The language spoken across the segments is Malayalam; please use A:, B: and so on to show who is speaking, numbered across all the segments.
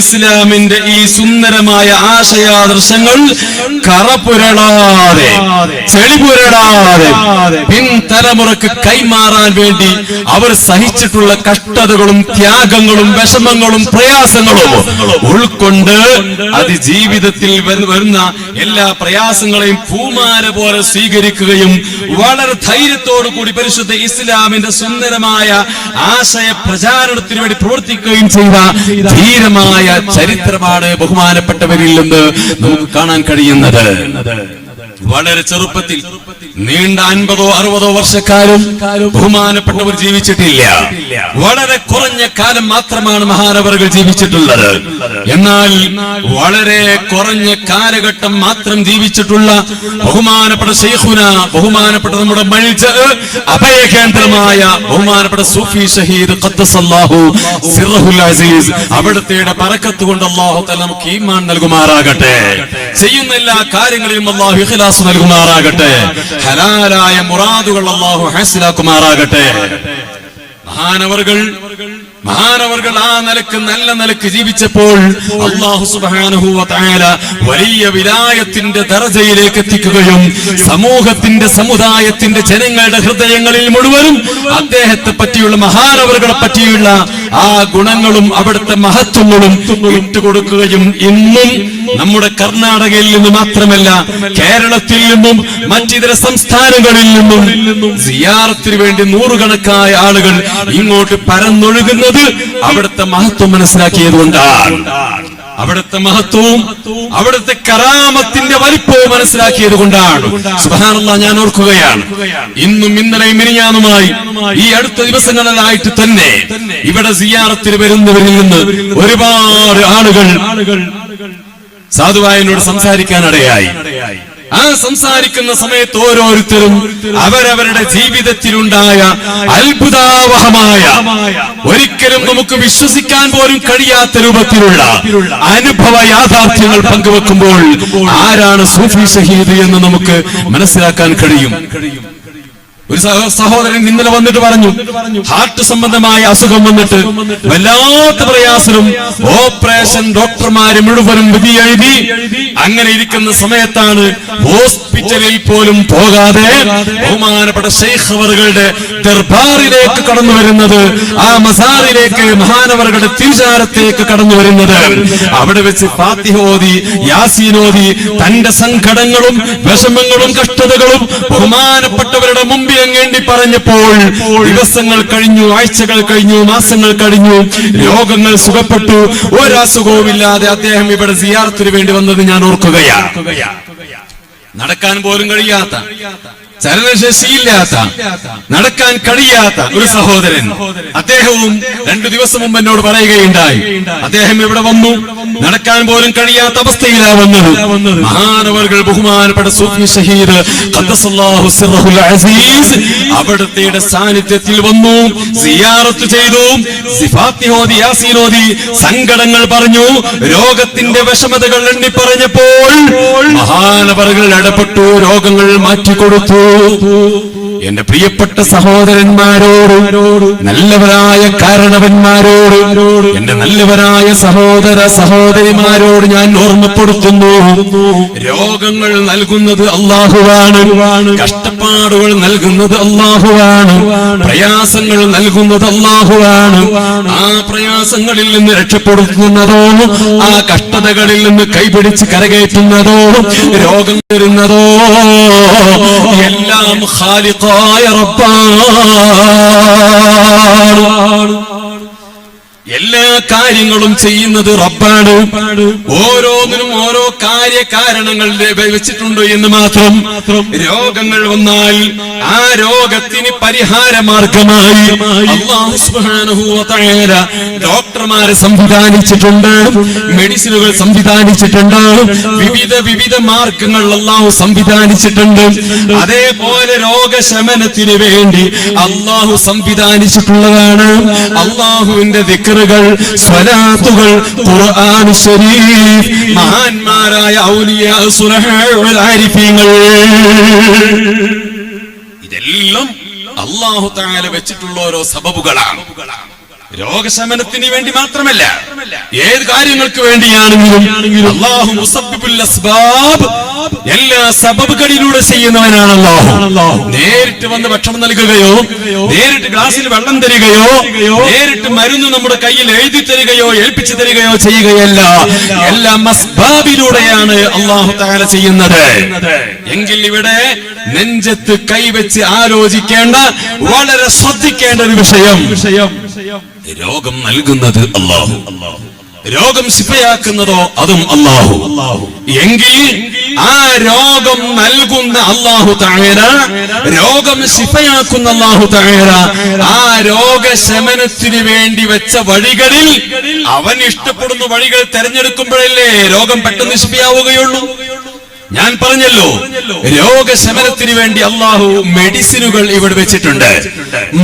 A: ഇസ്ലാമിന്റെ ഈ സുന്ദരമായ ആശയാദർശങ്ങൾ കറപുരളാതെ ചെളിപുരളാതെ പിൻതലമുറക്ക് കൈമാറാൻ വേണ്ടി അവർ സഹിച്ചിട്ടുള്ള കഷ്ടതകളും ത്യാഗങ്ങളും വിഷമങ്ങളും പ്രയാസങ്ങളും ഉൾക്കൊണ്ട് അത് ജീവിതത്തിൽ വരുന്ന എല്ലാ പ്രയാസങ്ങളെയും പൂമാര പോലെ സ്വീകരിക്കുകയും വളരെ ധൈര്യത്തോടു കൂടി പരിശുദ്ധ ഇസ്ലാമിന്റെ സുന്ദരമായ ആശയ പ്രചാരണത്തിന് വേണ്ടി പ്രവർത്തിക്കുകയും ചെയ്ത ധീരമായ ചരിത്രമാണ് ബഹുമാനപ്പെട്ടവരിൽ നിന്ന് നമുക്ക് കാണാൻ കഴിയുന്നത്. വളരെ ചെറുപ്പത്തിൽ നീണ്ട അൻപതോ അറുപതോ വർഷക്കാരും ബഹുമാനപ്പെട്ടവർ ജീവിച്ചിട്ടില്ല. വളരെ കുറഞ്ഞ കാലം മാത്രമാണ് മഹാനവറുകൾ ജീവിച്ചിട്ടുള്ളത്. എന്നാൽ വളരെ കുറഞ്ഞ കാലഘട്ടം മാത്രം ജീവിച്ചിട്ടുള്ള ബഹുമാനപ്പെട്ട ഷെയ്ഖുന ബഹുമാനപ്പെട്ട നമ്മുടെ മൽജ അഭയകേന്ദ്രമായ ബഹുമാനപ്പെട്ട സൂഫി ഷഹീദ് സിറഹുൽ അസീസ്. അവിടുത്തെ പറക്കത്ത് കൊണ്ട് അല്ലാഹു തആല നമുക്ക് ഈമാൻ നൽകുമാറാകട്ടെ. ചെയ്യുന്ന എല്ലാ കാര്യങ്ങളിലും അല്ലാഹു ഇഖ്ലാസ് നൽകുമാറാകട്ടെ. ഹലാലായ മുറാദുകൾ അള്ളാഹു ഹാസിലാക്കുമാറാകട്ടെ. മഹാനവറുകൾ മഹാനവറുകൾ ആ നിലയ്ക്ക് നല്ല നിലയ്ക്ക് ജീവിച്ചപ്പോൾ അള്ളാഹു സുബ്ഹാനഹു വ വലിയ വിലായത്തിന്റെ ദർജയിലേക്ക് എത്തിക്കുകയും സമൂഹത്തിന്റെ സമുദായത്തിന്റെ ജനങ്ങളുടെ ഹൃദയങ്ങളിൽ മുഴുവനും അദ്ദേഹത്തെ പറ്റിയുള്ള മഹാനവറുകളെ പറ്റിയുള്ള ആ ഗുണങ്ങളും അവിടുത്തെ മഹത്വങ്ങളും ഇട്ടുകൊടുക്കുകയും ഇന്നും നമ്മുടെ കർണാടകയിൽ നിന്ന് മാത്രമല്ല കേരളത്തിൽ നിന്നും മറ്റിതര സംസ്ഥാനങ്ങളിൽ നിന്നും സിയാറത്തിന് വേണ്ടി നൂറുകണക്കായ ആളുകൾ ഇങ്ങോട്ട് പരന്നൊഴുകുന്നത് അവിടുത്തെ മഹത്വം മനസ്സിലാക്കിയത് കൊണ്ടാണ്. അവിടുത്തെ മഹത്വവും അവിടുത്തെ കരാമത്തിന്റെ വലിപ്പവും മനസ്സിലാക്കിയത് കൊണ്ടാണ് ഞാൻ ഓർക്കുകയാണ്. ഇന്നും ഇന്നലെയും മിനിഞ്ഞാന്നുമായി ഈ അടുത്ത ദിവസങ്ങളിലായിട്ട് തന്നെ ഇവിടെ സിയാറത്തിൽ വരുന്നവരിൽ നിന്ന് ഒരുപാട് ആളുകൾ സാധുവായനോട് സംസാരിക്കാനിടയായി ആ സംസാരിക്കുന്ന സമയത്ത് ഓരോരുത്തരും അവരവരുടെ ജീവിതത്തിലുണ്ടായ അത്ഭുതാവഹമായ ഒരിക്കലും നമുക്ക് വിശ്വസിക്കാൻ പോലും കഴിയാത്ത രൂപത്തിലുള്ള അനുഭവ യാഥാർത്ഥ്യങ്ങൾ പങ്കുവെക്കുമ്പോൾ ആരാണ് സൂഫി ഷഹീദ് എന്ന് നമുക്ക് മനസ്സിലാക്കാൻ കഴിയും. ഒരു സഹോദരൻ ഇന്നലെ വന്നിട്ട് പറഞ്ഞു ഹാർട്ട് സംബന്ധമായ അസുഖം വന്നിട്ട് വല്ലാത്ത പ്രയാസവും ഓപ്പറേഷൻ ഡോക്ടർമാര് മുഴുവനും വിധി എഴുതി അങ്ങനെ ഇരിക്കുന്ന സമയത്താണ് ഹോസ്പിറ്റലിൽ പോലും പോകാതെ ബഹുമാനപ്പെട്ട ഷെയ്ഖവറുകളുടെ ദർബാറിലേക്ക് കടന്നു വരുന്നത് ആ മസാറിലേക്ക് മഹാനവറുകളുടെ തിരുചാരത്തേക്ക് കടന്നു വരുന്നത്. അവിടെ വെച്ച് ഫാത്തിഹോദി യാസീനോദി തന്റെ സങ്കടങ്ങളും വിഷമങ്ങളും കഷ്ടതകളും ബഹുമാനപ്പെട്ടവരുടെ മുമ്പിൽ അങ്ങേണ്ടി പറഞ്ഞപ്പോൾ ദിവസങ്ങൾ കഴിഞ്ഞു ആഴ്ചകൾ കഴിഞ്ഞു മാസങ്ങൾ കഴിഞ്ഞു. രോഗങ്ങൾ സുഖപ്പെട്ടു. ഒരസുഖവുമില്ലാതെ അദ്ദേഹം ഇവിടെ സിയാർത്തിന് വേണ്ടി വന്നത് ഞാൻ ഓർക്കുകയാ. നടക്കാൻ പോലും കഴിയാത്ത ചലനശേഷിയില്ലാത്ത നടക്കാൻ കഴിയാത്ത ഒരു സഹോദരൻ. അദ്ദേഹവും രണ്ടു ദിവസം മുമ്പ് എന്നോട് പറയുകയുണ്ടായി. അദ്ദേഹം ഇവിടെ വന്നു. നടക്കാൻ പോലും കഴിയാത്ത അവസ്ഥയിലാണ് വന്നത്. മഹാനവർകൾ ബഹുമാനപ്പെട്ട സൂഫി അസീസ് അവിടുത്തെ സാന്നിധ്യത്തിൽ വന്നു സിയാറത്ത് ചെയ്തു സങ്കടങ്ങൾ പറഞ്ഞു രോഗത്തിന്റെ വിഷമതകൾ എണ്ണി പറഞ്ഞപ്പോൾ മഹാനവറുകൾ ഇടപെട്ടു രോഗങ്ങൾ മാറ്റിക്കൊടുത്തു. Oh. എന്റെ പ്രിയപ്പെട്ട സഹോദരന്മാരോട് നല്ലവരായ കാരണവന്മാരോട് എന്റെ നല്ലവരായ സഹോദര സഹോദരിമാരോട് ഞാൻ ഓർമ്മപ്പെടുത്തുന്നു. രോഗങ്ങൾ നൽകുന്നത് അള്ളാഹുവാണ്. കഷ്ടപ്പാടുകൾ നൽകുന്നത് അള്ളാഹുവാണ്. പ്രയാസങ്ങൾ നൽകുന്നത് അള്ളാഹുവാണ്. ആ പ്രയാസങ്ങളിൽ നിന്ന് രക്ഷപ്പെടുത്തുന്നതോ ആ കഷ്ടതകളിൽ നിന്ന് കൈപിടിച്ച് കരകയറ്റുന്നതോ രോഗം വരുന്നതോ എല്ലാം റബ്ബാണ്. എല്ലാ കാര്യങ്ങളും ചെയ്യുന്നത് റബ്ബാണ്. ഓരോ കാര്യകാരണങ്ങൾ വെച്ചിട്ടുണ്ട് എന്ന് മാത്രം രോഗങ്ങൾ വന്നാൽ ആ രോഗത്തിന് പരിഹാര മാർഗമായി ഡോക്ടർമാരെ സംവിധാനിച്ചിട്ടുണ്ട് മെഡിസിനുകൾ സംവിധാനിച്ചിട്ടുണ്ട് വിവിധ വിവിധ മാർഗങ്ങൾ അള്ളാഹു സംവിധാനിച്ചിട്ടുണ്ട്. അതേപോലെ രോഗശമനത്തിന് വേണ്ടി അള്ളാഹു സംവിധാനിച്ചിട്ടുള്ളതാണ് അള്ളാഹുവിന്റെ ദിക്കറുകൾ സ്വലാത്തുകൾ ഖുർആൻ ശരീഫ് മഹാന്മാരായ ഇതെല്ലാം അള്ളാഹു താല വെച്ചിട്ടുള്ള ഓരോ സബബുകളാണ്. രോഗശമനത്തിന് വേണ്ടി മാത്രമല്ല ഏത് കാര്യങ്ങൾക്ക് വേണ്ടിയാണെങ്കിലും അള്ളാഹു മുസബ്ബിബുൽ അസ്ബാബ്. എല്ലാ സബബുകളിലൂടെ ചെയ്യുന്നവനാണ് അള്ളാഹു നേരിട്ട് വന്ന് ഭക്ഷണം നൽകുകയോ നേരിട്ട് ഗ്ലാസിൽ വെള്ളം തരികയോ നേരിട്ട് മരുന്ന് നമ്മുടെ കയ്യിൽ എഴുതി തരികയോ ഏൽപ്പിച്ചു തരികയോ ചെയ്യുകയല്ല. എല്ലാം അസ്ബാബിലൂടെയാണ് അള്ളാഹു താല ചെയ്യുന്നത്. എങ്കിൽ ഇവിടെ നെഞ്ചത്ത് കൈവച്ച് ആലോചിക്കേണ്ട വളരെ ശ്രദ്ധിക്കേണ്ട ഒരു വിഷയം. വിഷയം വിഷയം. രോഗം നൽകുന്നത് അള്ളാഹു രോഗം ശിഫയാക്കുന്നതോ അതും അള്ളാഹു എങ്കിൽ ആ രോഗം നൽകുന്ന അള്ളാഹു താഴര രോഗം ശിഫയാക്കുന്ന അള്ളാഹു താഴര ആ രോഗശമനത്തിന് വേണ്ടി വെച്ച വഴികളിൽ അവൻ ഇഷ്ടപ്പെടുന്ന വഴികൾ തെരഞ്ഞെടുക്കുമ്പോഴല്ലേ രോഗം പെട്ടെന്ന് ശിഫയാവുകയുള്ളൂ? ഞാൻ പറഞ്ഞല്ലോ രോഗശമനത്തിന് വേണ്ടി അള്ളാഹു മെഡിസിനുകൾ ഇവിടെ വെച്ചിട്ടുണ്ട്.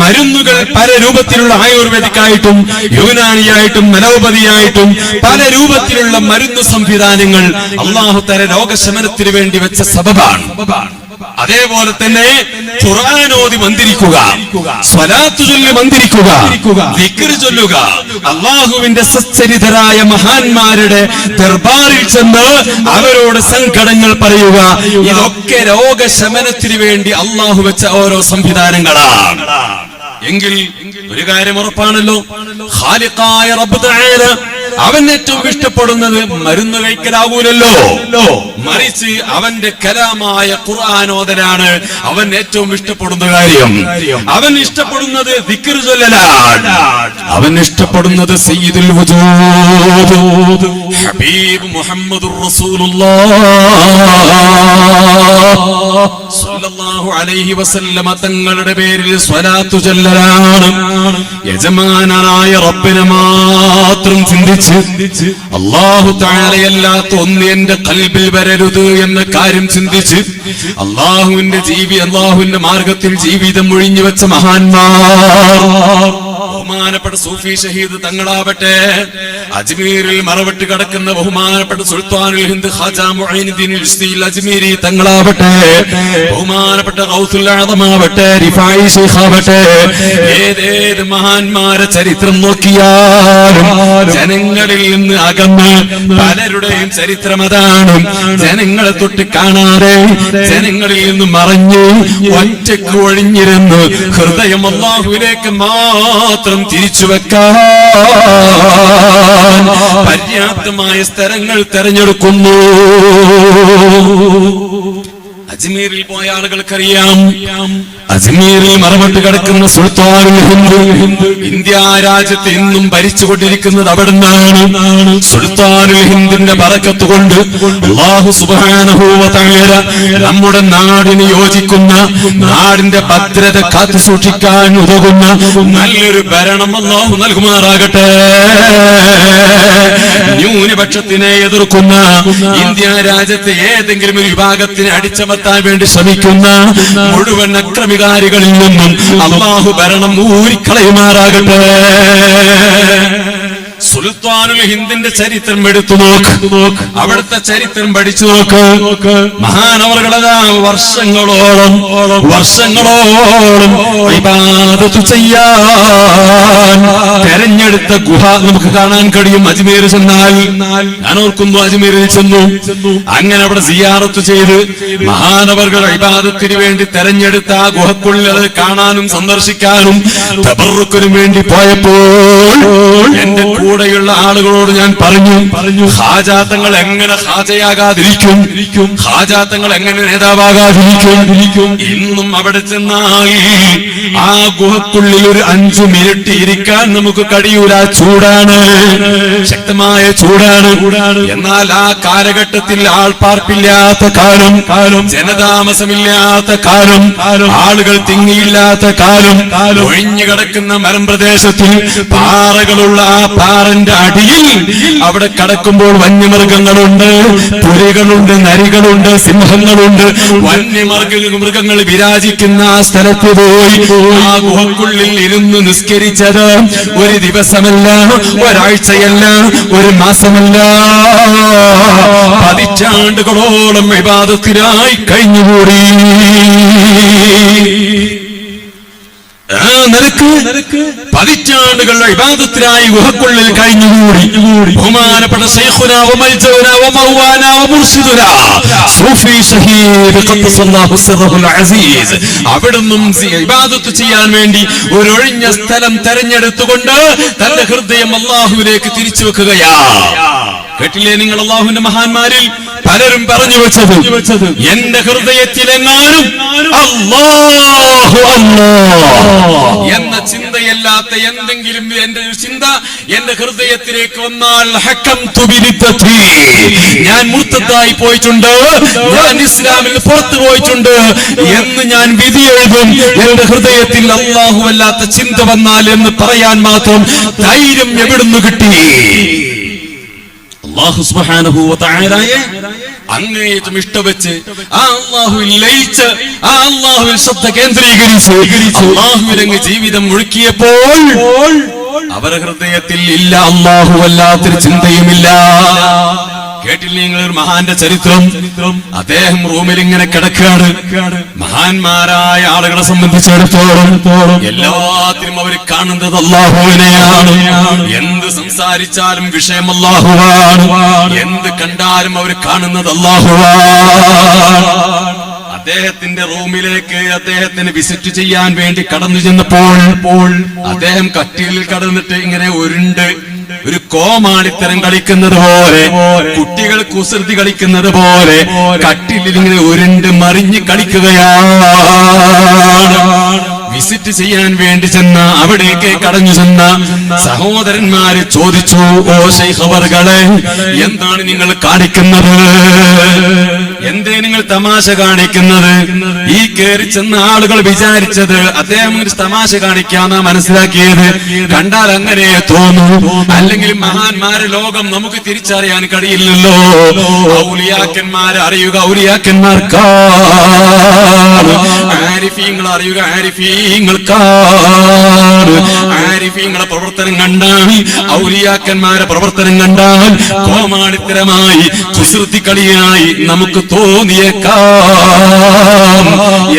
A: മരുന്നുകൾ പല രൂപത്തിലുള്ള ആയുർവേദിക്കായിട്ടും യുവനാണിയായിട്ടും മനോപതിയായിട്ടും പല രൂപത്തിലുള്ള മരുന്ന് സംവിധാനങ്ങൾ അള്ളാഹു തര രോഗശമനത്തിന് വേണ്ടി വെച്ച സബബാണ്. അതേപോലെ തന്നെ ഖുർആാനോതി മന്ദിരിക്കുക സ്വലാത്തു ചൊല്ലി മന്ദിരിക്കുക ചൊല്ലുക. അള്ളാഹുവിന്റെ സച്ചരിതരായ മഹാന്മാരുടെ ദർബാറിൽ ചെന്ന് അവരോട് സങ്കടങ്ങൾ പറയുക. ഇതൊക്കെ രോഗശമനത്തിന് വേണ്ടി അള്ളാഹു വെച്ച ഓരോ സംവിധാനങ്ങളാണ്. എങ്കിൽ ഒരു കാര്യം ഉറപ്പാണല്ലോ. ഖാലിഖായ റബ്ബ് തആല അവൻ ഏറ്റവും ഇഷ്ടപ്പെടുന്നത് മരുന്ന് കഴിക്കലാവൂലല്ലോ. മറിച്ച് അവന്റെ കലാമായ ഖുർആാനോദനാണ് അവൻ ഏറ്റവും ഇഷ്ടപ്പെടുന്ന കാര്യം. അവൻ ഇഷ്ടപ്പെടുന്നത് അവൻ ഇഷ്ടപ്പെടുന്നത് സയ്യിദുൽ ഹബീബ് മുഹമ്മദ് അലൈഹി വസല്ലമ തങ്ങളുടെ പേരിൽ സ്വലാത്തു ചൊല്ലലാണ്. യജമാനായ റബ്ബിനെ മാത്രം ചിന്തിച്ച് അള്ളാഹു താഴെയല്ലാത്ത ഒന്ന് എന്റെ കൽബിൽ വരരുത് എന്ന കാര്യം ചിന്തിച്ച് അള്ളാഹുവിന്റെ ജീവി അള്ളാഹുവിന്റെ മാർഗത്തിൽ ജീവിതം ഒഴിഞ്ഞു വെച്ച മഹാന്മാർ. ബഹുമാനപ്പെട്ട സൂഫി ഷഹീദ് തങ്ങളാവട്ടെ അജ്മീരിൽ മറവിട്ട് കിടക്കുന്ന ബഹുമാനപ്പെട്ട സുൽത്താനുൽ ഹിന്ദ് ഖാജാ മുഈനുദ്ദീൻ അജ്മീരി തങ്ങളാവട്ടെ ബഹുമാനപ്പെട്ട ഗൗസുൽ ആദമാവട്ടെ റിഫായി ശൈഖാവട്ടെ ഏതേത് മഹാന്മാരെ ചരിത്രം നോക്കിയാലും ജനങ്ങളിൽ നിന്ന് അകന്ന് പലരുടെയും ചരിത്രം അതാണ്. ജനങ്ങളെ തൊട്ട് കാണാതെ ജനങ്ങളിൽ നിന്ന് മറഞ്ഞ് ഒറ്റയ്ക്ക് ഒഴിഞ്ഞിരുന്ന് ഹൃദയം അള്ളാഹുവിലേക്ക് മാത്രം തിരിച്ചു വെക്കാൻ പര്യാപ്തമായ സ്ഥലങ്ങൾ തെരഞ്ഞെടുക്കുന്നു. അജ്മീറിൽ പോയ ആളുകൾക്കറിയാം. അജ്മീറിൽ മറവിട്ട് കിടക്കുന്ന സുൽത്താനുൽ ഹിന്ദ്. ഇന്ത്യ രാജ്യത്ത് ഇന്നും ഭരിച്ചുകൊണ്ടിരിക്കുന്നത് അവിടെ നിന്നാണ് സുൽത്താനുൽ ഹിന്ദിന്റെ പറക്കത്ത് കൊണ്ട് നമ്മുടെ നാടിന് യോജിക്കുന്ന നാടിന്റെ ഭദ്രത കാത്തു സൂക്ഷിക്കാൻ ഉതകുന്ന നല്ലൊരു ഭരണം അള്ളാഹു നൽകുമാറാകട്ടെ. ന്യൂനപക്ഷത്തിനെ എതിർക്കുന്ന ഇന്ത്യ രാജ്യത്തെ ഏതെങ്കിലും ഒരു വിഭാഗത്തിന് വിഭാഗത്തിനെ അടിച്ചമർത്താൻ വേണ്ടി ശ്രമിക്കുന്ന മുഴുവൻ അക്രമികാരികളിൽ നിന്നും അള്ളാഹു ഭരണം ഊരിക്കളയുമാറാകട്ടെ. സുൽത്താനുൽ ഹിന്ദിന്റെ ചരിത്രം എടുത്തു നോക്ക്. നോക്ക് അവിടുത്തെ ചരിത്രം പഠിച്ചു നോക്ക്. നോക്ക് മഹാനവറുകളതാ വർഷങ്ങളോളം വർഷങ്ങളോളം ഇബാദത്ത് ചെയ്യാൻ തെരഞ്ഞെടുത്ത ഗുഹ നമുക്ക് കാണാൻ കഴിയും. അജ്മീർ ചെന്നാൽ. ഞാൻ ഓർക്കുന്നു അജ്മീരിൽ ചെന്നു. അങ്ങനെ അവിടെ സിയാറത്ത് ചെയ്ത് മഹാനവറുകൾ ഇബാദത്തിന് വേണ്ടി തെരഞ്ഞെടുത്ത ആ ഗുഹക്കുള്ളിൽ അത് കാണാനും സന്ദർശിക്കാനും വേണ്ടി പോയപ്പോൾ എന്റെ കൂടെയുള്ള ആളുകളോട് ഞാൻ പറഞ്ഞു പറഞ്ഞു. ഹാജാത്തങ്ങൾ എങ്ങനെ ഹാജയാകാതിരിക്കും ഹാജാത്തങ്ങൾ എങ്ങനെ നേതാവാകാതിരിക്കും? ഇന്നും അവിടെ ചെന്നാൽ ആ ഗുഹക്കുള്ളിൽ ഒരു അഞ്ചു മിനിറ്റ് ഇരിക്കാൻ നമുക്ക് കഴിയൂല ചൂടാണ്. ശക്തമായ ചൂടാണ്. എന്നാൽ ആ കാലഘട്ടത്തിൽ ആൾപ്പാർപ്പില്ലാത്ത കാലം കാലം. ജനതാമസമില്ലാത്ത കാലം ആളുകൾ തിങ്ങിയില്ലാത്ത കാലം ഒഴിഞ്ഞു കിടക്കുന്ന മരം പ്രദേശത്തിൽ പാറകളുള്ള ആ പാറന്റെ അടിയിൽ അവിടെ കടക്കുമ്പോൾ വന്യമൃഗങ്ങളുണ്ട് പുലികളുണ്ട് നരികളുണ്ട് സിംഹങ്ങളുണ്ട്. വന്യമൃഗ മൃഗങ്ങൾ വിരാജിക്കുന്ന ആ സ്ഥലത്ത് പോയി ആ ഗുഹക്കുള്ളിൽ ഇരുന്ന് നിസ്കരിച്ചത് ഒരു ദിവസമല്ല ഒരാഴ്ചയല്ല ഒരു മാസമല്ല. പതിറ്റാണ്ടുകളോളം വിവാദത്തിനായി കഴിഞ്ഞുകൂടി. ആ നിനക്ക് പതിറ്റാണ്ടുകളുടെ വിവാദത്തിനായി ഗുഹക്കുള്ളിൽ കഴിഞ്ഞുകൂടി. ബഹുമാനപ്പെട്ട അവിടുന്നും ഇബാദത്ത് ചെയ്യാൻ വേണ്ടി ഒരു ഒഴിഞ്ഞ സ്ഥലം തെരഞ്ഞെടുത്തുകൊണ്ട് തന്റെ ഹൃദയം അള്ളാഹുവിലേക്ക് തിരിച്ചു വെക്കുകയാ. കേട്ടില്ലേ നിങ്ങൾ അള്ളാഹുവിന്റെ മഹാന്മാരിൽ? പലരും പറഞ്ഞു വെച്ചത് എന്റെ ഹൃദയത്തിലെങ്ങാനും അല്ലാഹു അല്ലാഹ്. എന്ന ചിന്തയല്ലാത്ത എന്തെങ്കിലും എന്റെ ചിന്ത എന്റെ ഹൃദയത്തിലേക്ക് വന്നാൽ ഹക്കം. ഞാൻ മുർത്തത്തായി പോയിട്ടുണ്ട് ഞാൻ ഇസ്ലാമിൽ പുറത്തു പോയിട്ടുണ്ട് എന്ന് ഞാൻ വിധി എഴുതും. എന്റെ ഹൃദയത്തിൽ അള്ളാഹു അല്ലാത്ത ചിന്ത വന്നാൽ എന്ന് പറയാൻ മാത്രം ധൈര്യം എവിടുന്ന് കിട്ടി? അങ്ങേയറ്റം ഇഷ്ടവെച്ച് ആ അള്ളാഹുവിൽ ലയിച്ച് ആ അള്ളാഹുവിൽ ശ്രദ്ധ കേന്ദ്രീകരിച്ച് അള്ളാഹുവിലങ്ങ് ജീവിതം മുഴുക്കിയപ്പോൾ അവരുടെ ഹൃദയത്തിൽ ഇല്ല ചിന്തയുമില്ല. കേട്ടില്ല നിങ്ങൾ ഒരു മഹാന്റെ ചരിത്രം. അദ്ദേഹം റൂമിൽ ഇങ്ങനെ കിടക്കുകയാണ്. മഹാന്മാരായ ആളുകളെ സംബന്ധിച്ചിടത്തോളം എല്ലാത്തിനും അവർ കാണുന്നത് അള്ളാഹുവിനെയാണ്. എന്ത് സംസാരിച്ചാലും വിഷയം അള്ളാഹുവാണ്. എന്ത് കണ്ടാലും അവർ കാണുന്നത് അള്ളാഹുവാണ്. അദ്ദേഹത്തിന്റെ റൂമിലേക്ക് അദ്ദേഹത്തിന് വിസിറ്റ് ചെയ്യാൻ വേണ്ടി കടന്നു ചെന്നപ്പോൾ അദ്ദേഹം കട്ടിലിൽ കടന്നിട്ട് ഇങ്ങനെ ഉരുണ്ട് ഒരു കോമാളിത്തരം കളിക്കുന്നത് പോലെ കുട്ടികൾ കുസൃതി കളിക്കുന്നത് പോലെ കട്ടിലിൽ ഇങ്ങനെ ഉരുണ്ട് മറിഞ്ഞ് കളിക്കുകയാണ്. വിസിറ്റ് ചെയ്യാൻ വേണ്ടി ചെന്ന അവിടേക്ക് കടഞ്ഞു ചെന്ന സഹോദരന്മാര് ചോദിച്ചു ഓ ശൈഖവറുകളെ എന്താണ് നിങ്ങൾ കാണിക്കുന്നത്? എന്തേ നിങ്ങൾ തമാശ കാണിക്കുന്നത്? ഈ കയറി ചെന്ന ആളുകൾ വിചാരിച്ചത് അദ്ദേഹം തമാശ കാണിക്കാന്ന മനസ്സിലാക്കിയത്. കണ്ടാൽ അങ്ങനെ തോന്നും. അല്ലെങ്കിൽ മഹാന്മാരെ ലോകം നമുക്ക് തിരിച്ചറിയാൻ കഴിയില്ലല്ലോ. ഔലിയാക്കന്മാരെ അറിയുക ഔലിയാക്കന്മാർക്കാണ്. ആരിഫീങ്ങൾ അറിയുക ആരിഫീങ്ങൾക്കാണ്. ആരിഫീങ്ങളെ പ്രവർത്തനം കണ്ടാൽ ഔലിയാക്കന്മാരെ പ്രവർത്തനം കണ്ടാൽ കോമാളിത്തരമായി സുശ്രുതി കളിയായി നമുക്ക് തോന്നിയേക്കാം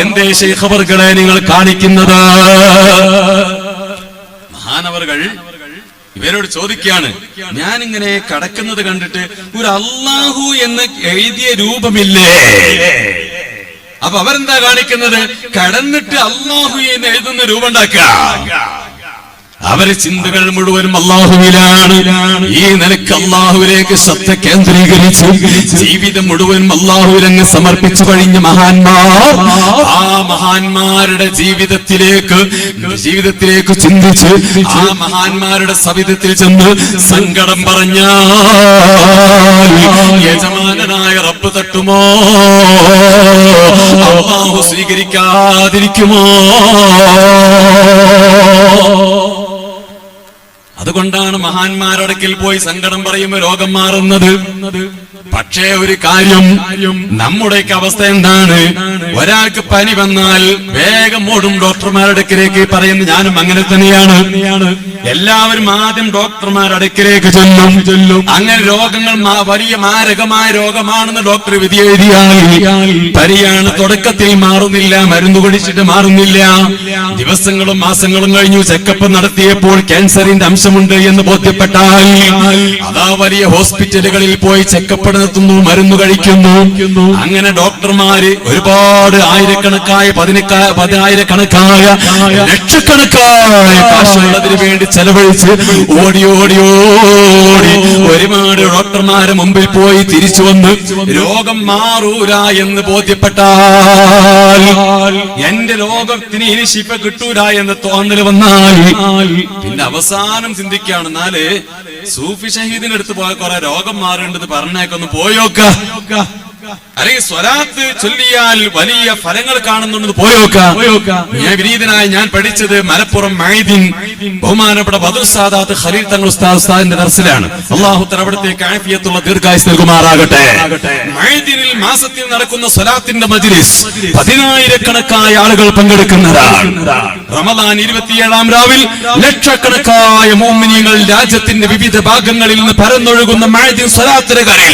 A: എന്തേ ശേഖവർകളെ നിങ്ങൾ കാണിക്കുന്നത്? മഹാനവറുകൾ ഇവരോട് ചോദിക്കുകയാണ് ഞാനിങ്ങനെ കടക്കുന്നത് കണ്ടിട്ട് ഒരു അള്ളാഹു എന്ന് എഴുതിയ രൂപമില്ലേ? അപ്പൊ അവരെന്താ കാണിക്കുന്നത്? കടന്നിട്ട് അള്ളാഹു എന്ന് എഴുതുന്ന രൂപം ഉണ്ടാക്കുക. അവരെ ചിന്തകൾ മുഴുവനും അള്ളാഹുവിലാണ്. ഈ നിലയ്ക്ക് അള്ളാഹുവിലേക്ക് ശ്രദ്ധ കേന്ദ്രീകരിച്ച് ജീവിതം മുഴുവനും അള്ളാഹുവിലങ്ങ് സമർപ്പിച്ചു കഴിഞ്ഞ മഹാന്മാർ ആ മഹാന്മാരുടെ ജീവിതത്തിലേക്ക് ജീവിതത്തിലേക്ക് ചിന്തിച്ച് ആ മഹാന്മാരുടെ സവിധത്തിൽ ചെന്ന് സങ്കടം പറഞ്ഞാൽ യജമാനായ റബ്ബ് തട്ടുമോ? അള്ളാഹു സ്വീകരിക്കാതിരിക്കുമോ? അതുകൊണ്ടാണ് മഹാന്മാരടക്കിൽ പോയി സങ്കടം പറയുമ്പോൾ രോഗം മാറുന്നത്. പക്ഷേ ഒരു കാര്യം നമ്മുടെ അവസ്ഥ എന്താണ്? ഒരാൾക്ക് പനി വന്നാൽ വേഗം ഓടും ഡോക്ടർമാരുടെ അടുക്കിലേക്ക് പറയുന്നത് ഞാനും അങ്ങനെ തന്നെയാണ്. എല്ലാവരും ആദ്യം ഡോക്ടർമാരുടെ അടുക്കിലേക്ക് ചെല്ലും. ചെല്ലും അങ്ങനെ രോഗങ്ങൾ വലിയ മാരകമായ രോഗമാണെന്ന് ഡോക്ടർ വിധി എഴുതിയാൽ പരിയാണ് തുടക്കത്തിൽ മാറുന്നില്ല മരുന്ന് കുടിച്ചിട്ട് മാറുന്നില്ല. ദിവസങ്ങളും മാസങ്ങളും കഴിഞ്ഞു ചെക്കപ്പ് നടത്തിയപ്പോൾ ക്യാൻസറിന്റെ അംശമുണ്ട് എന്ന് ബോധ്യപ്പെട്ടാൽ അതാ വലിയ ഹോസ്പിറ്റലുകളിൽ പോയി ചെക്കപ്പ് നടത്തുന്നു മരുന്ന് കഴിക്കുന്നു. അങ്ങനെ ഡോക്ടർമാര് ഒരുപാട് ആയിരക്കണക്കായ പതിനക്കാ പതിനായിരക്കണക്കായ ലക്ഷക്കണക്കായ കാശുള്ളതിന് വേണ്ടി ചെലവഴിച്ച് ഓടി ഓടി ഓടി ഒരുപാട് ഡോക്ടർമാരെ മുമ്പിൽ പോയി തിരിച്ചു വന്ന് രോഗം മാറൂല എന്ന് ബോധ്യപ്പെട്ടാൽ എന്റെ രോഗത്തിന് ഇനി ശിപ്പ കിട്ടൂല എന്ന് തോന്നൽ വന്നാൽ പിന്നെ അവസാനം ചിന്തിക്കുകയാണ് എന്നാൽ സൂഫി ഷഹീദിന്റെ അടുത്ത് പോയ കുറെ രോഗം മാറേണ്ടത് പറഞ്ഞേക്കൊന്ന് പോയോക്ക അല്ലെങ്കിൽ സ്വലാത്ത് ചൊല്ലിയാൽ വലിയ ഫലങ്ങൾ കാണുന്നുണ്ട് പോയോക്ക വിനീതനായി ഞാൻ പഠിച്ചത് മലപ്പുറം മൈദീൻ ബഹുമാനപ്പെട്ട ബദർ സാദാത്ത് ഖലീൽ തങ്ങൾ ഉസ്താദ് ഉസ്താദിന്റെ ദർസിലാണ്. അള്ളാഹു തറവിടത്തെ ആഫിയത്തുള്ള ദീർഘായുസ് നൽകുമാറാകട്ടെ. മൈദീനിൽ മാസത്തിൽ നടക്കുന്ന സ്വലാത്തിന്റെ മജ്ലിസ് പതിനായിരക്കണക്കായ ആളുകൾ പങ്കെടുക്കുന്നതാണ്. റമദാൻ ഇരുപത്തിയേഴാം രാവിൽ ലക്ഷക്കണക്കായ മോമിനിയങ്ങൾ രാജ്യത്തിന്റെ വിവിധ ഭാഗങ്ങളിൽ നിന്ന് പരന്നൊഴുകുന്ന മൈദിൻ സ്വലാത്തിരകളിൽ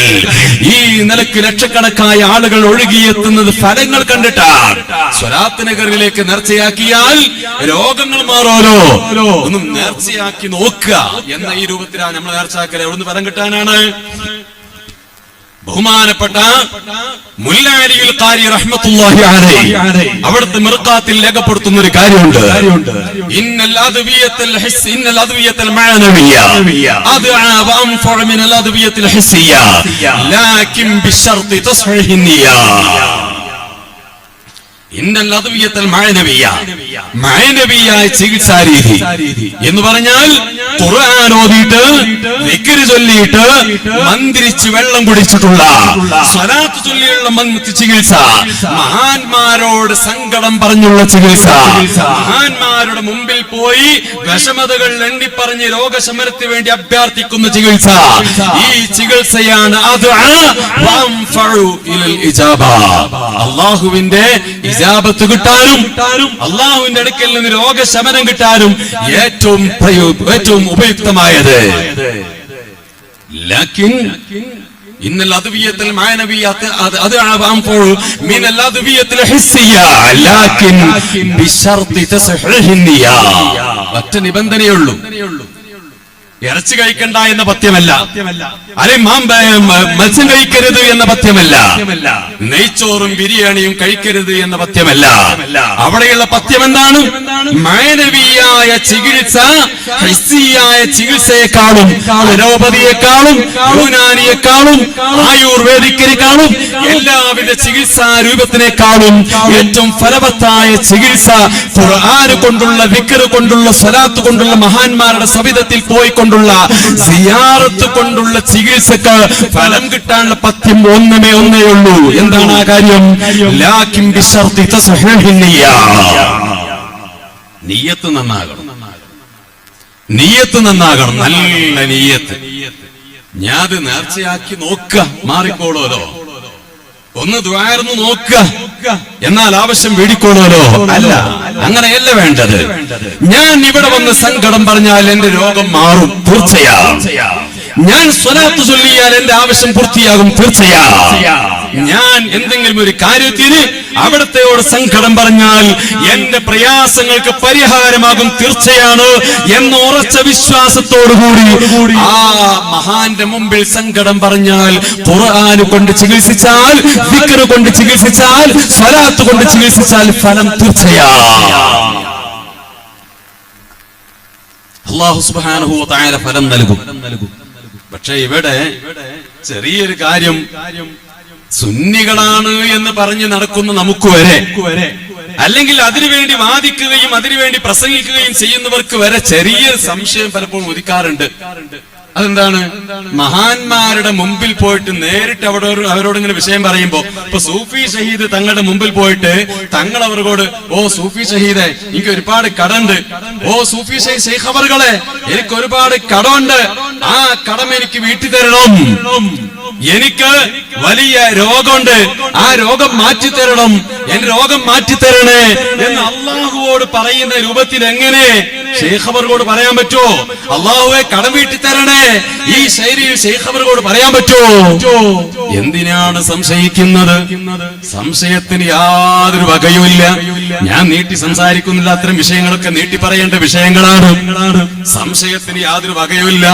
A: ഈ നിലയ്ക്ക് ലക്ഷക്കണക്കായ രോഗികളായ ആളുകൾ ഒഴുകിയെത്തുന്നത് ഫലങ്ങൾ കണ്ടിട്ടാണ്. സ്വലാത്ത് നഗറിലേക്ക് നേർച്ചയാക്കിയാൽ രോഗങ്ങൾ മാറോലോ ഒന്നും നേർച്ചയാക്കി നോക്കുക എന്ന ഈ രൂപത്തിലാണ് നമ്മൾ നേർച്ചയാക്കൽ. എവിടുന്ന് ഫലം കിട്ടാനാണ്? ബഹുമാനപ്പെട്ട അലൈഹി. അവിടുത്തെ മിർക്കാത്തിൽ രേഖപ്പെടുത്തുന്ന ഒരു കാര്യമുണ്ട്. ഇന്നൽ അദ്വിയത്തുൽ ഹിസ് ഇന്നൽ അദ്വിയത്തുൽ അദ്ആ മിനൽ അദ്വിയത്തുൽ ഹിസ്സിയ. ലാകിൻ ബിശർത്തി തസ്ഹീഹി മഅനവിയായ ചികിത്സാരീതി. എന്ന് പറഞ്ഞാൽ ഖുർആൻ ഓതിയിട്ട് വിക്രി ചൊല്ലിയിട്ട് മന്ത്രിച്ച് വെള്ളം കുടിച്ചിട്ടുള്ള സ്വലാത്ത് ചൊല്ലിയുള്ള ചികിത്സ. മഹാന്മാരോട് സങ്കടം പറഞ്ഞുള്ള ചികിത്സ. മഹാന്മാരുടെ മുമ്പിൽ പോയി വിഷമതകൾ എണ്ണിപ്പറഞ്ഞ് രോഗശമനത്തിന് വേണ്ടി അഭ്യർത്ഥിക്കുന്ന ചികിത്സ. ഈ ചികിത്സയാണ് അത് അള്ളാഹുവിന്റെ ഇജാബത്ത് കിട്ടാനും അള്ളാഹുവിന്റെ അടുക്കൽ നിന്ന് രോഗശമനം കിട്ടാനും ഏറ്റവും ഏറ്റവും ഉപയുക്തമായത്. ലാക്കിൻ ഇന്നൽ അദ്വിയത്തിൽ മാനവിയത്ത് അത് അത് ആവാമ്പോൾ മിനൽ അദ്വിയത്തിൽ ഹിസ്സിയ. ലാക്കിൻ ബിശർത്തി തസ്ഹീഹി നിയ ഒറ്റ നിബന്ധനയുള്ളൂ ഇറച്ചി കഴിക്കണ്ട എന്ന പത്യമല്ല അല്ലെ മത്സ്യം കഴിക്കരുത് എന്ന പത്യമല്ല നെയ്ച്ചോറും ബിരിയാണിയും കഴിക്കരുത് എന്ന പത്യമല്ല അവിടെയുള്ള പത്യം എന്താണ് മാനവീയായ ചികിത്സ ക്രിസ്തീയായ ചികിത്സയെക്കാളും അലോപതിയെക്കാളും യൂനാനിയെക്കാളും ആയുർവേദിക്കിനെക്കാളും എല്ലാവിധ ചികിത്സാ രൂപത്തിനേക്കാളും ഏറ്റവും ഫലവത്തായ ചികിത്സ ഖുർആൻ കൊണ്ടുള്ള വിക്കറ് കൊണ്ടുള്ള സ്വലാത്ത് കൊണ്ടുള്ള മഹാന്മാരുടെ സവിധത്തിൽ പോയിക്കൊണ്ടുള്ള സിയാറത്ത് കൊണ്ടുള്ള ചികിത്സക്ക് ഫലം കിട്ടാനുള്ള പത്യം ഒന്നമേ ഒന്നേ ഉള്ളൂ. എന്താണ് ആ കാര്യം? ലാക്കിൻ. നീയത്ത് നന്നാകണം. നീയത്ത് നന്നാകണം. നല്ല നീയത്ത്. ഞാൻ നേർച്ചയാക്കി നോക്ക മാറിക്കോളൂലോ ഒന്ന് ദ്വാരന്ന് നോക്കുക. എന്നാൽ ആവശ്യം വേടിക്കോളൂലോ അല്ല അങ്ങനെയല്ല വേണ്ടത്. ഞാൻ ഇവിടെ വന്ന് സങ്കടം പറഞ്ഞാൽ എന്റെ രോഗം മാറും. തീർച്ചയാ ഞാൻ സ്വലാത്ത് ചൊല്ലിയാൽ എന്റെ ആവശ്യം പൂർത്തിയാകും തീർച്ചയാ. ഞാൻ എന്തെങ്കിലും ഒരു കാര്യത്തിന് അവിടത്തെയോട് സങ്കടം പറഞ്ഞാൽ എന്റെ പ്രയാസങ്ങൾക്ക് പരിഹാരമാകും തീർച്ചയാണ് എന്ന ഉറച്ച വിശ്വാസത്തോടുകൂടി ആ മഹാന്റെ മുമ്പിൽ സങ്കടം പറഞ്ഞാൽ ഖുർആന് കൊണ്ട് ചികിത്സിച്ചാൽ വിക്കറ് കൊണ്ട് ചികിത്സിച്ചാൽ സ്വലാത്ത് കൊണ്ട് ചികിത്സിച്ചാൽ ഫലം തീർച്ചയാ. അള്ളാഹു താര ഫലം ഫലം നൽകും. പക്ഷെ ഇവിടെ ചെറിയൊരു കാര്യം സുന്നികളാണ് എന്ന് പറഞ്ഞ് നടക്കുന്ന നമുക്ക് വരെ. അല്ലെങ്കിൽ അതിനുവേണ്ടി വാദിക്കുകയും അതിനുവേണ്ടി പ്രസംഗിക്കുകയും ചെയ്യുന്നവർക്ക് വരെ ചെറിയ സംശയം പലപ്പോഴും ഉദിക്കാറുണ്ട്. അതെന്താണ്? മഹാന്മാരുടെ മുമ്പിൽ പോയിട്ട് നേരിട്ട് അവിടെ അവരോട് ഇങ്ങനെ വിഷയം പറയുമ്പോ ഇപ്പൊ സൂഫി ഷഹീദ് തങ്ങളുടെ മുമ്പിൽ പോയിട്ട് തങ്ങൾ അവരോട് ഓ സൂഫി ഷഹീദെ എനിക്ക് ഒരുപാട് കടണ്ട്. ഓ സൂഫി ഷെയ്ഖ് എനിക്ക് ഒരുപാട് കടമുണ്ട്. ആ കടം എനിക്ക് വീട്ടി തരണം. എനിക്ക് വലിയ രോഗമുണ്ട്. ആ രോഗം മാറ്റി തരണം. എന്റെ രോഗം മാറ്റി തരണേ. എന്ന് അള്ളാഹുവോട് പറയുന്ന രൂപത്തിൽ എങ്ങനെ ഷെയ്ഖ് പറയാൻ പറ്റുമോ? അള്ളാഹുവെ കടം വീട്ടി തരണേ ഈ ശൈലിയിൽ ഷെയ്ഖ് പറയാൻ പറ്റുമോ? എന്തിനാണ് സംശയിക്കുന്നത്? സംശയത്തിന് യാതൊരു വകയുമില്ല ഞാൻ നീട്ടി സംസാരിക്കുന്നില്ല. അത്തരം വിഷയങ്ങളൊക്കെ നീട്ടി പറയേണ്ട വിഷയങ്ങളാണ്. സംശയത്തിന് യാതൊരു വകയുമില്ല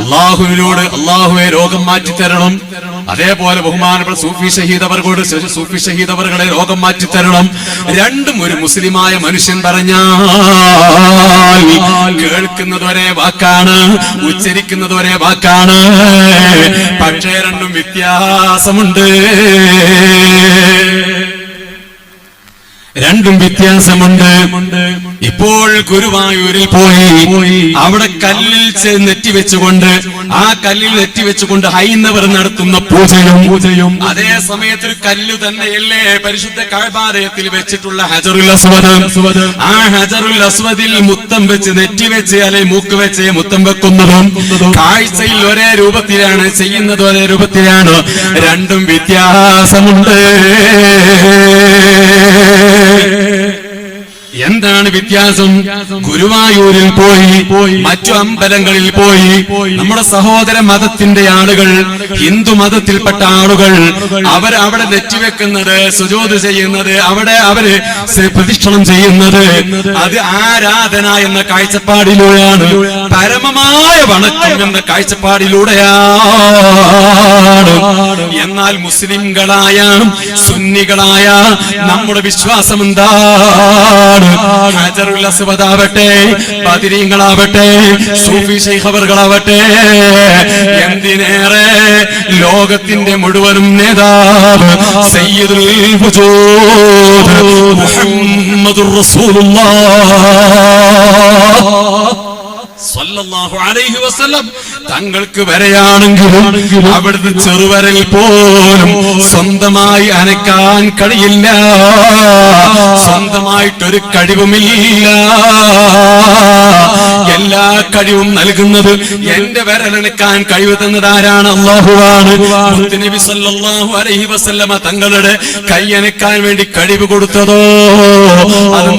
A: അള്ളാഹുവിനോട് അള്ളാഹുവെ രോഗം മാറ്റി തരണം അതേപോലെ ബഹുമാനപ്പെട്ട സൂഫി ഷഹീദ് അവർക്കോട് സൂഫി ഷഹീദ് രോഗം മാറ്റി തരണം. രണ്ടും ഒരു മുസ്ലിമായ മനുഷ്യൻ പറഞ്ഞാൽ കേൾക്കുന്നത് വാക്കാണ് ഉച്ചരിക്കുന്നത് വാക്കാണ്. പക്ഷേ രണ്ടും വ്യത്യാസമുണ്ട്. രണ്ടും വ്യത്യാസമുണ്ട്. ഇപ്പോൾ ഗുരുവായൂരിൽ പോയി. അവിടെ കല്ലിൽ നെറ്റിവെച്ചുകൊണ്ട് ആ കല്ലിൽ നെറ്റിവെച്ചുകൊണ്ട് ഹൈന്ദവർ നടത്തുന്ന പൂജയും പൂജയും. അതേ സമയത്ത് കല്ല് തന്നെയല്ലേ പരിശുദ്ധ കാഴ്പാലയത്തിൽ വെച്ചിട്ടുള്ള ഹജറുൽ അസ്വദ്. ആ ഹജറുൽ അസ്വദിൽ മുത്തം വെച്ച് നെറ്റി വെച്ച് അല്ലെ മൂക്ക് വെച്ച് മുത്തം വെക്കുന്നതും. കാഴ്ചയിൽ ഒരേ രൂപത്തിലാണ് ചെയ്യുന്നത് ഒരേ രൂപത്തിലാണ്. രണ്ടും വ്യത്യാസമുണ്ട്. é. എന്താണ് വ്യത്യാസം? ഗുരുവായൂരിൽ പോയി മറ്റു അമ്പലങ്ങളിൽ പോയി. നമ്മുടെ സഹോദര മതത്തിന്റെ ആളുകൾ ഹിന്ദു മതത്തിൽപ്പെട്ട ആളുകൾ അവർ അവിടെ നെറ്റിവെക്കുന്നത് സുജോത് ചെയ്യുന്നത് അവിടെ അവർ പ്രതിഷ്ഠണം ചെയ്യുന്നത് അത് ആരാധന എന്ന കാഴ്ചപ്പാടിലൂടെയാണ്. പരമമായ വണക്കം എന്ന കാഴ്ചപ്പാടിലൂടെയാണ്. എന്നാൽ മുസ്ലിംകളായ സുന്നികളായ നമ്മുടെ വിശ്വാസം എന്താണ് ഹജറുൽ അസ്വദാവട്ടെ ബദിരീങ്ങളാവട്ടെ സൂഫി ശൈഖവറുകളാവട്ടെ എന്തിനേറെ ലോകത്തിന്റെ മുഴുവനും നേതാവ് സയ്യിദുൽ മുഹമ്മദുർ റസൂലുള്ളാഹ് സല്ലല്ലാഹു അലൈഹി വസല്ലം. തങ്ങൾക്ക് വരെയാണെങ്കിലും അവിടുത്തെ ചെറുവരൽ പോലും സ്വന്തമായി അനക്കാൻ കഴിയില്ല. സ്വന്തമായിട്ടൊരു കഴിവുമില്ല. എല്ലാ കഴിവും നൽകുന്നത് എന്റെ വിരലനക്കാൻ കഴിവ് തന്നത് ആരാണ് അള്ളാഹുവാണ് നബി സല്ലല്ലാഹു അലൈഹി വസല്ലമ തങ്ങളുടെ കൈയനക്കാൻ വേണ്ടി കഴിവ് കൊടുത്തതോ? അതും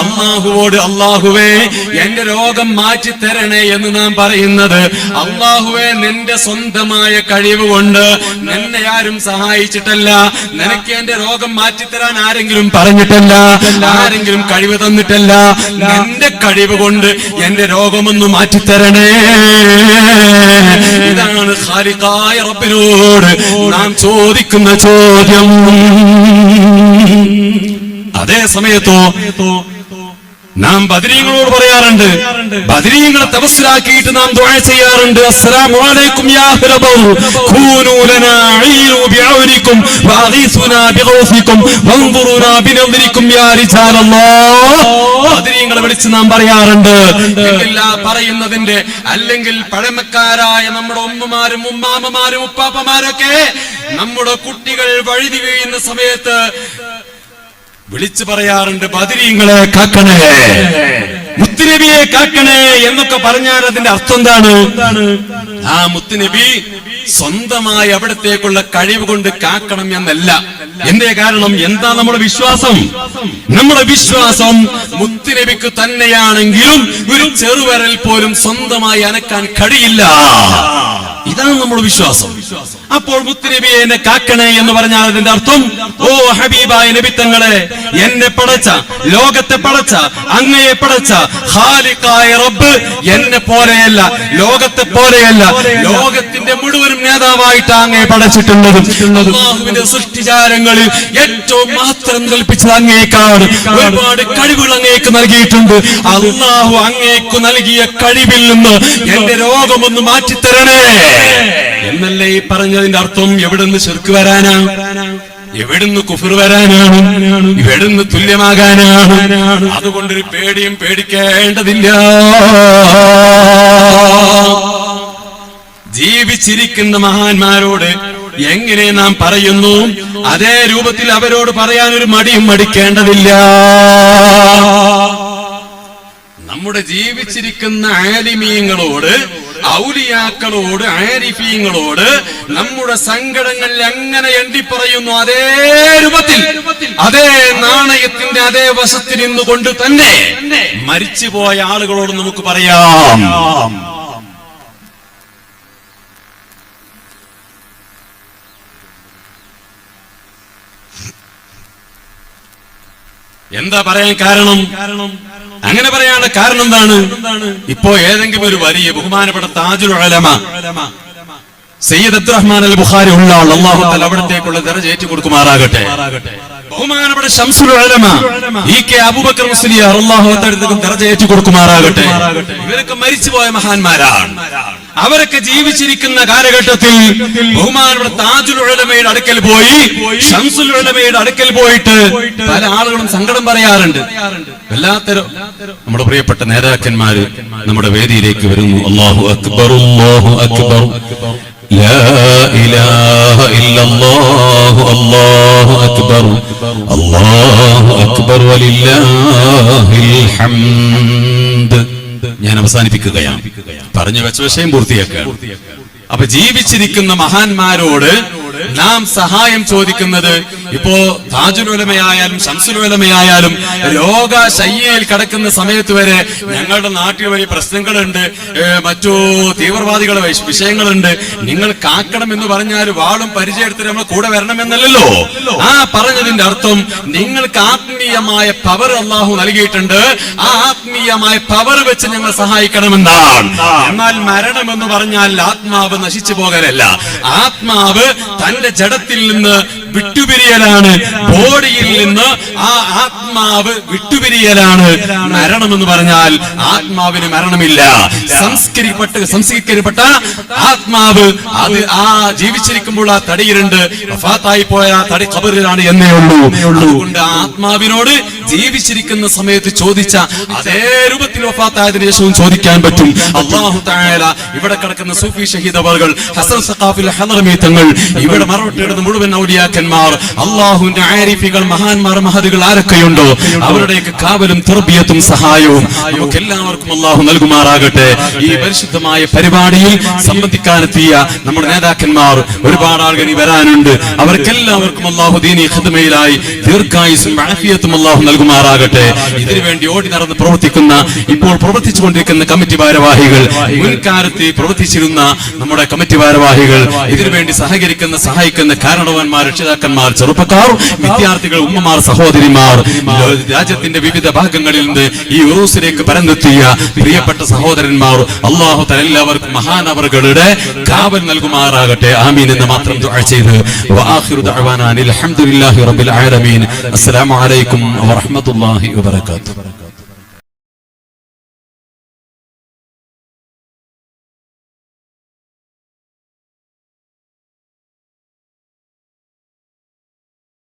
A: അള്ളാഹുവോട് അള്ളാഹുവേ എന്റെ രോഗം മാറ്റി തരണേ എന്ന് നാം പറയുന്നത്. അള്ളാഹുവെ നിന്റെ സ്വന്തമായ കഴിവ് കൊണ്ട് നിന്നെ ആരും സഹായിച്ചിട്ടല്ല. നിനക്ക് എന്റെ രോഗം മാറ്റിത്തരാൻ ആരെങ്കിലും പറഞ്ഞിട്ടല്ല? ആരെങ്കിലും കഴിവ് തന്നിട്ടല്ല? നിന്റെ കഴിവ് കൊണ്ട് എന്റെ രോഗമൊന്ന് മാറ്റിത്തരണേ. ഇതാണ് ഖാലിഖായ റബ്ബിനോട് നാം ചോദിക്കുന്ന ചോദ്യം. അതേ സമയത്തോ നാം ബദരീങ്ങളോട് പറയാറുണ്ട്. ബദരീങ്ങളെ തപസ്സിലാക്കിയിട്ട് നാം ദുആ ചെയ്യാറുണ്ട്. അസ്സലാമു അലൈക്കും യാ അഹ്ലബൗ കൂനൂ ലനാ ഈനു ബിഔനിക്കും വഅഗീസുനാ ബിഗൗസിക്കും വൻദുറുനാ ബിനദ്രിക്കും യാ റിജാലല്ലാഹ് ബദരീങ്ങളെ വിളിച്ച് നാം പറയാറുണ്ട്. എല്ലാ പറയുന്നതിന്റെ അല്ലെങ്കിൽ പഴമക്കാരായ നമ്മുടെ ഉമ്മമാരും ഉമ്മാമമാരും ഉപ്പാപ്പമാരൊക്കെ നമ്മുടെ കുട്ടികൾ വഴുതി വീഴുന്ന സമയത്ത് വിളിച്ചു പറയാറുണ്ട് ബദരീങ്ങളെ കാക്കണേ മുത്തുനബിയെ കാക്കണേ എന്നൊക്കെ പറഞ്ഞാൽ അതിന്റെ അർത്ഥം എന്താണ്? ആ മുത്തുനബി സ്വന്തമായി അവിടത്തേക്കുള്ള കഴിവ് കൊണ്ട് കാക്കണം എന്നല്ല. എന്തേ കാരണം? എന്താ നമ്മുടെ വിശ്വാസം? നമ്മുടെ വിശ്വാസം മുത്തുനബിക്ക് തന്നെയാണെങ്കിലും ഒരു ചെറുവരൽ പോലും സ്വന്തമായി അനക്കാൻ കഴിയില്ല. ഇതാണ് നമ്മുടെ വിശ്വാസം. അപ്പോൾ മുത്തുനബിയെ എന്നെ കാക്കണേ എന്ന് പറഞ്ഞാൽ അതിന്റെ അർത്ഥം ഓ ഹബീബായ നബിത്തങ്ങളെ എന്നെ പടച്ച ലോകത്തെ പടച്ച അങ്ങയെ പടച്ച ഹാലിക്കായ റബ്ബ് എന്നെ പോലെയല്ല ലോകത്തെ പോലെയല്ല ലോകത്തിന്റെ മുഴുവനും നേതാവായിട്ട് അങ്ങയെ പടച്ചിട്ടുള്ളത്. സൃഷ്ടിചാരങ്ങളിൽ ഏറ്റവും മാത്രം കൽപ്പിച്ചത് അങ്ങേക്കാണ്. ഒരുപാട് കഴിവുകൾ അങ്ങേക്ക് നൽകിയിട്ടുണ്ട്. അള്ളാഹു അങ്ങേക്ക് നൽകിയ കഴിവിൽ നിന്ന് എന്റെ രോഗമൊന്ന് മാറ്റിത്തരണേ. എന്നല്ലേ ഈ പറഞ്ഞതിന്റെ അർത്ഥം? എവിടുന്ന് ചെറുക്ക് വരാനാ? എവിടുന്ന് കുഫിർ വരാനാണ്? എവിടുന്ന് തുല്യമാകാനാണ്? അതുകൊണ്ടൊരു പേടിയും പേടിക്കേണ്ടതില്ല. ജീവിച്ചിരിക്കുന്ന മഹാന്മാരോട് എങ്ങനെ നാം പറയുന്നു? അതേ രൂപത്തിൽ അവരോട് പറയാൻ ഒരു മടിയും മടിക്കേണ്ടതില്ല. നമ്മുടെ ജീവിച്ചിരിക്കുന്ന ആലിമീങ്ങളോട് ഔലിയാക്കളോട് ആരിഫീങ്ങളോട് നമ്മുടെ സങ്കടങ്ങൾ എങ്ങനെ എണ്ണി പറയുന്നു അതേ രൂപത്തിൽ അതേ നാണയത്തിന്റെ അതേ വശത്തിൽ നിന്നുകൊണ്ട് തന്നെ മരിച്ചുപോയ ആളുകളോട് നമുക്ക് പറയാം. എന്താ പറയാൻ കാരണം? അങ്ങനെ പറയാനുള്ള കാരണം എന്താണ്? ഇപ്പോ ഏതെങ്കിലും ഒരു വലിയ ബഹുമാനപ്പെട്ട താജുൽ ഉലമ സയ്യിദ് അബ്ദുറഹ്മാൻ അൽ ബുഖാരി ഉള്ള ആൾ അള്ളാഹു തആല അവിടത്തേക്കുള്ള ദർജ ഏറ്റു കൊടുക്കുമാറാകട്ടെ ബഹുമാനപ്പെട്ട ഷംസുൽ ഉലമ ഇ കെ അബൂബക്കർ മുസ്ലിയാർ അള്ളാഹു തആല ദർജ ഏറ്റു കൊടുക്കുമാറാകട്ടെ ഇവരൊക്കെ മരിച്ചുപോയ മഹാന്മാരാണ്. അവരൊക്കെ ജീവിച്ചിരിക്കുന്ന കാലഘട്ടത്തിൽ ബഹുമാനപ്പെട്ട താജുൽ ഉലമയുടെ അടുക്കൽ പോയി ഷംസുൽ ഉലമയുടെ അടുക്കൽ പോയിട്ട് പല ആളുകളും സങ്കടം പറയാറുണ്ട് വല്ലാത്തൊരു നമ്മുടെ പ്രിയപ്പെട്ട നേതാക്കന്മാര് നമ്മുടെ വേദിയിലേക്ക് വരുന്നു അള്ളാഹു അക്ബർ അല്ലാഹു അക്ബർ لا إله إلا الله الله أكبر الله أكبر ولله الحمد ഞാൻ അവസാനിപ്പിക്കുകയാണ്. പറഞ്ഞു വെച്ച വിഷയം പൂർത്തിയാക്കുക അപ്പൊ ജീവിച്ചിരിക്കുന്ന മഹാന്മാരോട് നാം സഹായം ചോദിക്കുന്നത് ഇപ്പോ താജുലുലമയായാലും ശംസുലുലമയായാലും രോഗശയ്യയിൽ കിടക്കുന്ന സമയത്ത് വരെ ഞങ്ങളുടെ നാട്ടിൽ വലിയ പ്രശ്നങ്ങളുണ്ട്. മറ്റു തീവ്രവാദികളുടെ വിഷയങ്ങളുണ്ട്. നിങ്ങൾ കാക്കണം എന്ന് പറഞ്ഞാൽ വാളും പരിചയത്തിന് നമ്മൾ കൂടെ വരണമെന്നല്ലല്ലോ. ആ പറഞ്ഞതിന്റെ അർത്ഥം നിങ്ങൾക്ക് ആത്മീയമായ പവർ അള്ളാഹു നൽകിയിട്ടുണ്ട്. ആ ആത്മീയമായ പവർ വെച്ച് ഞങ്ങൾ സഹായിക്കണമെന്നാണ്. എന്നാൽ മരണം എന്ന് പറഞ്ഞാൽ ആത്മാവ് നശിച്ചു പോകലല്ല. ആത്മാവ് തന്റെ ജഡത്തിൽ നിന്ന് വിട്ടുപിരിയലാണ്. ബോഡിയിൽ നിന്ന് ആ ആത്മാവ് വിട്ടുപിരിയലാണ്. മരണം എന്ന് പറഞ്ഞാൽ ആത്മാവിന് മരണമില്ല. സംസ്കരിക്കപ്പെട്ട് സംസ്കരിക്കപ്പെട്ട ആത്മാവ് അത് ആ ജീവിച്ചിരിക്കുമ്പോൾ ആ തടിയിലുണ്ട്. വഫാത്തായി പോയ ആ തടി കബറിലാണ് എന്നേ ഉള്ളൂ. അതുകൊണ്ട് ആത്മാവിനോട് ജീവിച്ചിരിക്കുന്ന സമയത്ത് ചോദിച്ച അതേ രൂപത്തിൽ വഫാത്തായതിനു ശേഷവും ചോദിക്കാൻ പറ്റും. അള്ളാഹു തായാല ഇവിടെ കിടക്കുന്ന സൂഫി ഷഹീദ് അവർകൾ ഹസൻ സഖാഫിൽ ഹലറമി തങ്ങൾ ഇവിടെ മറവിട്ടിടുന്ന മുഴുവൻ ഔലിയാക്കന്മാർ അള്ളാഹുവിന്റെ ആരിഫികൾ മഹാന്മാർ മഹതുകൾ ആരൊക്കെയുണ്ടോ? അവരുടെയൊക്കെ കാവലും തെർബിയത്തും സഹായവും നമുക്ക് എല്ലാവർക്കും അള്ളാഹു നൽകുമാറാകട്ടെ. ഈ പരിശുദ്ധമായ പരിപാടിയിൽ സംബന്ധിക്കാനെത്തിയ നമ്മുടെ നേതാക്കന്മാർ ഒരുപാട് ആളുകൾ ഇനി വരാനുണ്ട്. അവർക്കെല്ലാവർക്കും അള്ളാഹു ദീനി ഖദ്മയിലായി ദീർഘായുസും ആഫിയത്തും അള്ളാഹു നൽകുമാറാകട്ടെ. ഇതിനുവേണ്ടി ഓടി നടന്ന് പ്രവർത്തിക്കുന്ന ഇപ്പോൾ പ്രവർത്തിച്ചുകൊണ്ടിരിക്കുന്ന കമ്മിറ്റി ഭാരവാഹികൾ മുൻകാലത്ത് പ്രവർത്തിച്ചിരുന്ന നമ്മുടെ കമ്മിറ്റി ഭാരവാഹികൾ ഇതിനുവേണ്ടി സഹകരിക്കുന്ന സഹായിക്കുന്ന കാരണവന്മാർ രക്ഷിതാക്കന്മാർ ചെറുപ്പക്കാർ വിദ്യാർത്ഥികൾ ഉമ്മമാർ സഹോദരിമാർ രാജ്യത്തിന്റെ വിവിധ ഭാഗങ്ങളിൽ നിന്ന് ഈ ഉറൂസിലേക്ക് പരന്നെത്തിയ പ്രിയപ്പെട്ട സഹോദരന്മാർ അള്ളാഹു തല എല്ലാവർക്കും മഹാനവറുകളുടെ കാവൽ നൽകുമാറാകട്ടെ. ആമീൻ എന്ന് മാത്രം ചെയ്ത്. അസ്സലാമു അലൈക്കും വറഹ്മത്തുള്ളാഹി വബറകാതുഹു.